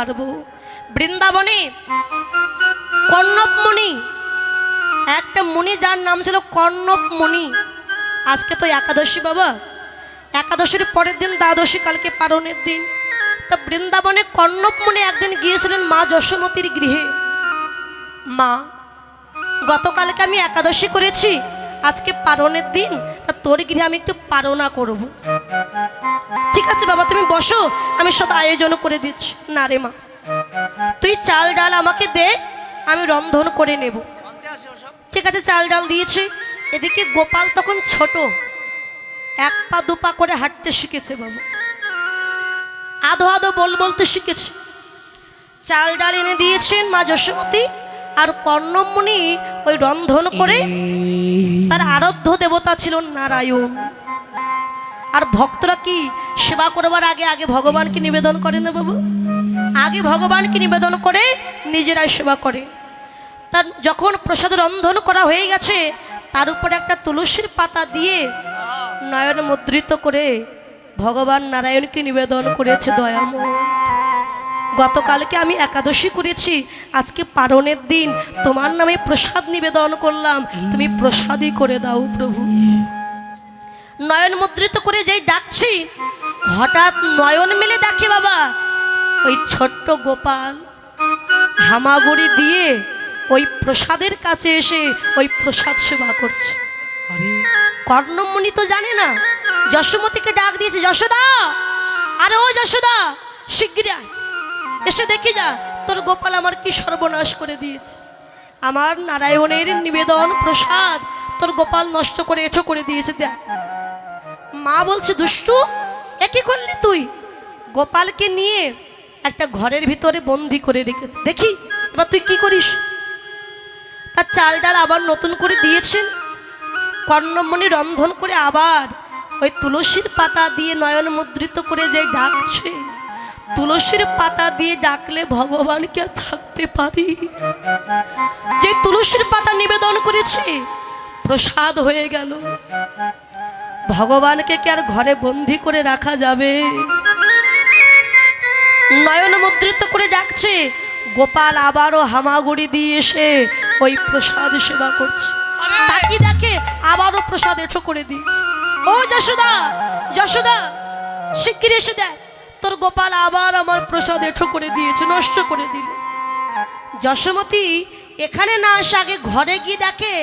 পারব? বৃন্দাবনে কর্ণব মুনি একটা মুনি যার নাম ছিল কর্ণব মুনি আজকে তো একাদশী বাবা। একাদশীর পরের দিন দ্বাদশী, কালকে পারণের দিন। তা বৃন্দাবনে কর্ণব মুনি একদিন গিয়েছিলেন মা যশোমতির গৃহে। মা, গতকালকে আমি একাদশী করেছি, আজকে পারণের দিন। তা তোর গৃহে আমি একটু পারণা করব। ঠিক আছে বাবা, তুমি বসো। আমি সব আয়োজন করে দিচ্ছি। না রে মা। তুই চাল ডাল আমাকে দে, আমি রন্ধন করে নেব। ঠিক আছে, চাল ডাল দিয়েছি। এদিকে গোপাল তখন ছোট। এক পা দু পা করে হাঁটতে শিখেছে বাবা। আধো আধো বল বলতে শিখেছে। চাল ডাল এনে দিয়েছেন মা যশোমতী আর কর্ণমণি ওই রন্ধন করে। তার আরাধ্য দেবতা ছিল নারায়ণ। আর ভক্তরা কি সেবা করবার আগে আগে ভগবানকে নিবেদন করে না বাবু? আগে ভগবানকে নিবেদন করে নিজেরাই সেবা করে। তার যখন প্রসাদ রন্ধন করা হয়ে গেছে, তার উপরে একটা তুলসীর পাতা দিয়ে নয়ন মুদ্রিত করে ভগবান নারায়ণকে নিবেদন করেছে দয়াময়। গতকালকে আমি একাদশী করেছি, আজকে পারণের দিন, তোমার নামে প্রসাদ নিবেদন করলাম, তুমি প্রসাদই করে দাও প্রভু। নয়ন মুদ্রিত করে যেই ডাকছি হঠাৎ নয়ন মেলে ডাকে বাবা ওই ছোট্ট গোপাল। হামাগুড়ি দিয়ে ওই প্রসাদের কাছে এসে ওই প্রসাদ সেবা করছে। কর্ণমণি তো জানে না যশোমতিকে ডাক দিয়েছে যশোদা আরে ও যশোদা শিগগিরি। এসে দেখি যা তোর গোপাল আমার কি সর্বনাশ করে দিয়েছে। আমার নারায়ণের নিবেদন প্রসাদ তোর গোপাল নষ্ট করে এঠো করে দিয়েছে দেখ। মা বলছে, দুষ্টু, এ কি করলি তুই? গোপালকে নিয়ে একটা ঘরের ভিতরে বন্দি করে রেখেছে। দেখি, এবার তুই কি করিস? তার চাল ডাল আবার নতুন করে দিয়েছেন। কর্ণমণি রন্ধন করে আবার ওই তুলসীর পাতা দিয়ে নয়ন মুদ্রিত করে যে ডাকছে, তুলসীর পাতা দিয়ে ডাকলে ভগবানকে থাকতে পারি? যে তুলসীর পাতা নিবেদন করেছে, প্রসাদ হয়ে গেল। ভগবানকে কি আর ঘরে বন্দি করে রাখা যাবে? নয়ন মুদ্রিত করে ডাকছে, গোপাল আবারও হামাগুড়ি দিয়ে এসে ওই প্রসাদ সেবা করছে। তাকি দেখে আবারও প্রসাদ এঠো করে দিচ্ছে ও যশোদা যশোদা, শিগগির এসে দেখ, তোর গোপাল আবার আমার প্রসাদ এঠো করে দিয়েছে, নষ্ট করে দিল। যশোমতী এখানে না আসে আগে ঘরে গিয়ে দেখে,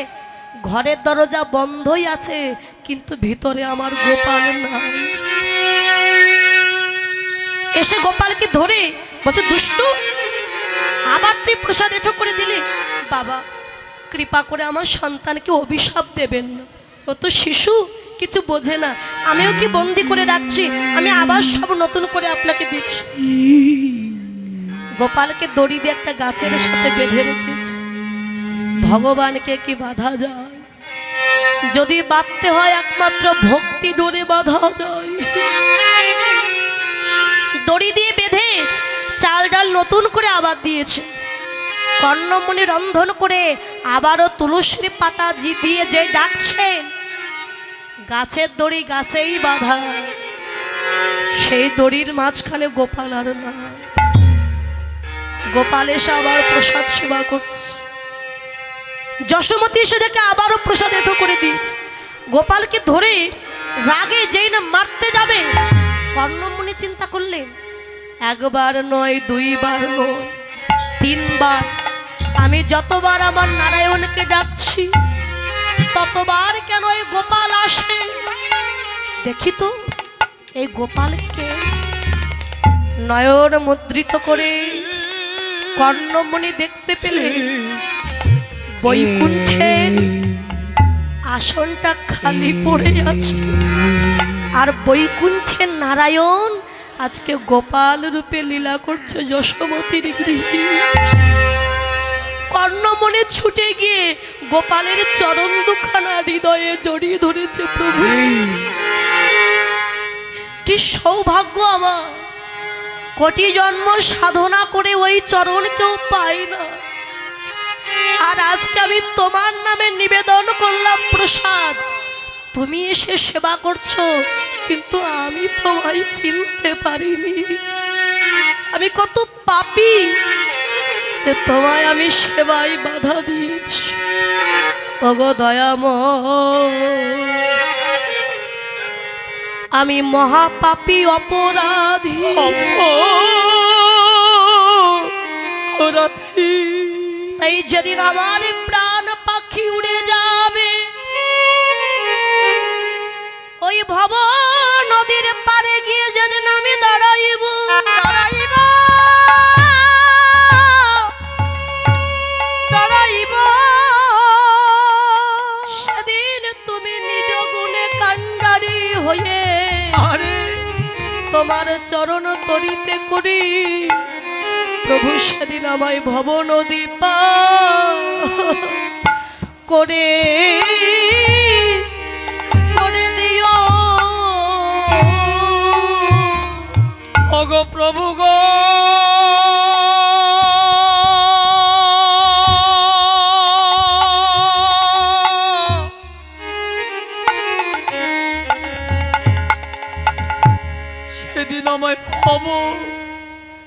ঘরের দরজা বন্ধই আছে কিন্তু ভিতরে আমার গোপাল নাই। এসে গোপালকে ধরে বলছে, দুষ্টু, আবার তুই প্রসাদ এঠো করে দিলি? বাবা, কৃপা করে আমার সন্তানকে অভিশাপ দেবেন না। ও তো শিশু, কিছু বোঝে না। আমিও কি বন্দি করে রাখছি? আমি আবার সব নতুন করে আপনাকে দিচ্ছি। গোপালকে দড়ি দিয়ে একটা গাছের সাথে বেঁধে রেখেছে। ভগবানকে কি বাধা যায়? যদি বাঁধতে হয় একমাত্র ভক্তি ডোরে বাঁধা যায়। দড়ি দিয়ে বেঁধে চাল ডাল নতুন করে আবার দিয়েছে। কর্ণমণি রন্ধন করে আবারও তুলসীর পাতা জি দিয়ে যে ডাকছে, গাছের দড়ি গাছেই বাঁধা। সেই দড়ির মাঝখানে গোপাল আর না গোপাল এসে আবার প্রসাদ সেবা করছে। যশোমতী এসে দেখে আবারও প্রসাদ এটো করে দিয়েছে। গোপালকে ধরে রাগে যেই না মারতে যাবে কর্ণমণি চিন্তা করলেন, একবার নয়, দুইবার নয়, তিনবার। আমি যতবার আমার নারায়ণকে ডাকছি, ততবার কেন এই গোপাল আসে? দেখি তো, এই গোপালকে নয়ন মুদ্রিত করে কর্ণমণি দেখতে পেলে বৈকুণ্ঠের আসনটা খালি পড়ে আছে। আর বৈকুণ্ঠের নারায়ণ আজকে গোপাল রূপে লীলা করছে যশোমতির গৃহে। কর্ণমনে ছুটে গিয়ে গোপালের চরণ দুখানা হৃদয়ে জড়িয়ে ধরেছে প্রভু। কি সৌভাগ্য আমার। কোটি জন্ম সাধনা করে ওই চরণ কেউ পায় না। আর আজকে আমি তোমার নামে নিবেদন করলাম প্রসাদ। তুমি এসে সেবা করছ, কিন্তু আমি তোমায় চিনতে পারিনি। আমি কত পাপি তোমায় আমি সেবায় বাধা দিয়েছি। ওগো দয়াম আমি মহাপাপি অপরাধী। রাধি তাই যেদিন আমার প্রাণ পাখি উড়ে যাবে ওই ভব নদীর পারে গিয়ে যেদিন আমি দাঁড়াইব দাঁড়াইব দাঁড়াইব। সেদিন তুমি নিজ গুণে কাণ্ডারি হয়ে তোমার চরণ তরিতে করি। প্রভু সেদিন আমায় ভব নদী পা করে করে দিও। ওগো প্রভু গো। সেদিন আমায় পাব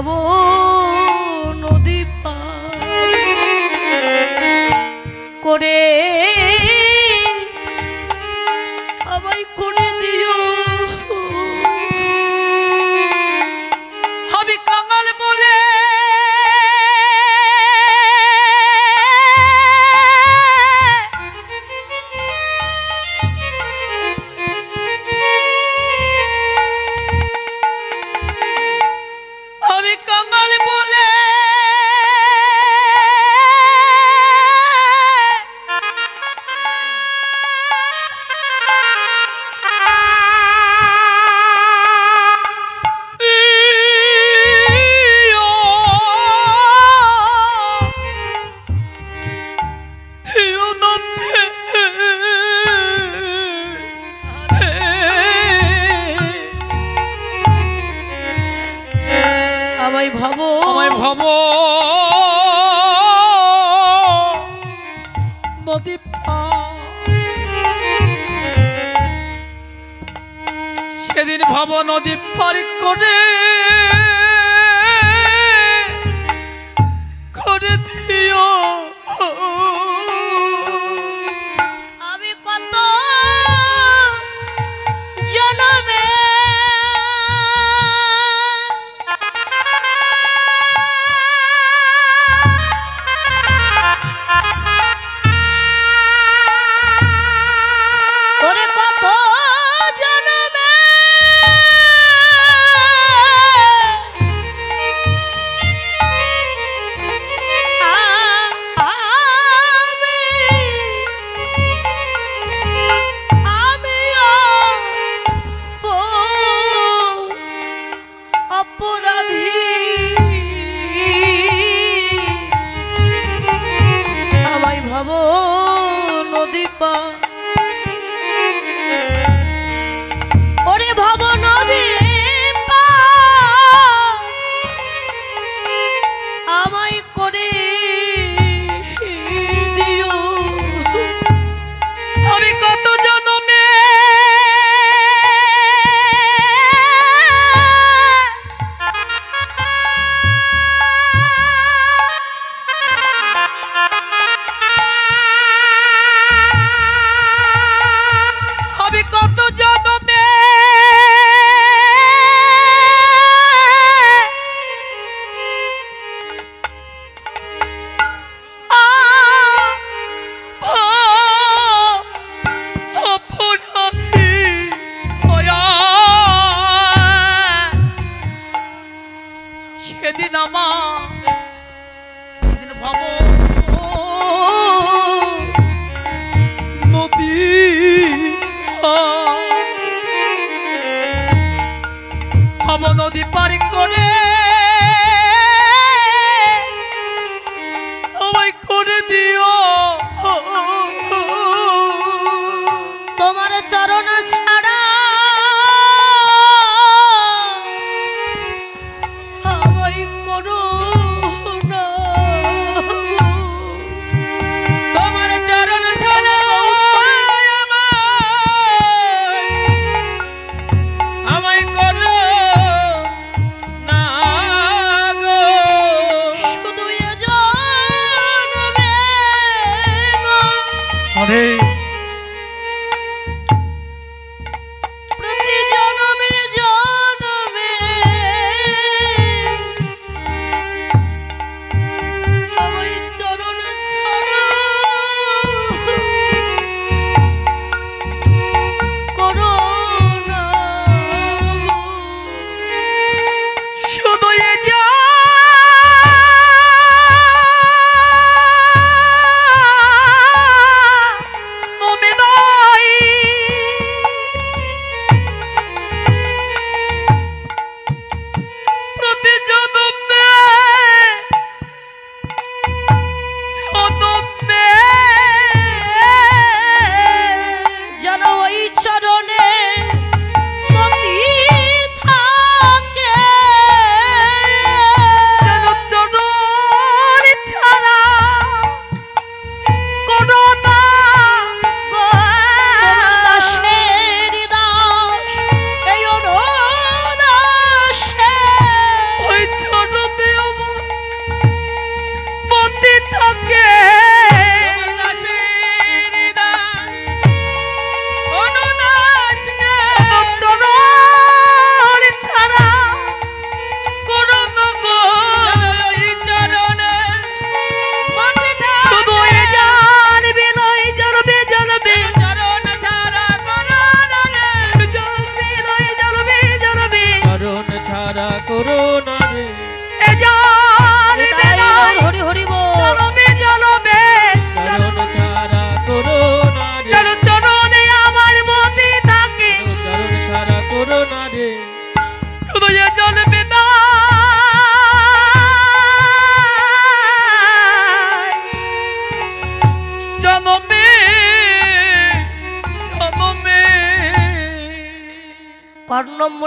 আমায় সেদিন ভাব নদী পার করে সেদিন ভাব নদী ভাব নদী পারি করে আমায় করে দিও।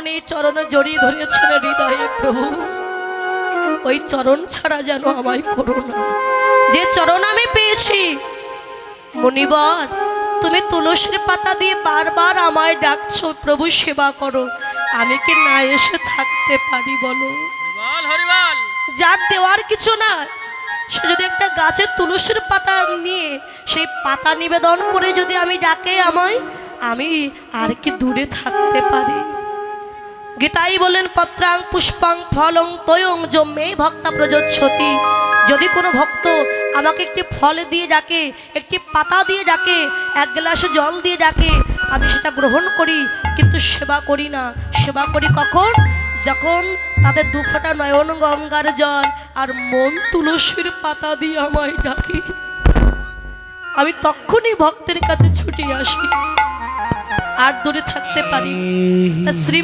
কর্ণমণি চরণ জড়িয়ে ধরেছেন হৃদয়ে প্রভু। ওই চরণ ছাড়া যেন আমায় করো না। যে চরণ আমি পেয়েছি মনিবর তুমি তুলসীর পাতা দিয়ে বারবার আমায় ডাকছো প্রভু সেবা করো। আমি কি না এসে থাকতে পারি বলো? যার দেওয়ার কিছু না সে যদি একটা গাছের তুলসীর পাতা নিয়ে সেই পাতা নিবেদন করে যদি আমি ডাকে আমায় আমি আর কি দূরে থাকতে পারি? গীতাই বলেন, পত্রাং পুষ্পাং ফলং তয়ং জম্মে ভক্তা প্রযোচ্ছতি। যদি কোনো ভক্ত আমাকে একটি ফল দিয়ে ডাকে, একটি পাতা দিয়ে ডাকে, এক গ্লাসে জল দিয়ে ডাকে, আমি সেটা গ্রহণ করি, কিন্তু সেবা করি না। সেবা করি কখন? যখন তাদের দুফোটা নয়ন গঙ্গার জল আর মন তুলসীর পাতা দিয়ে আমায় ডাকে। আমি তখনই ভক্তের কাছে ছুটে আসি। আর দূরে থাকতে পারি শ্রী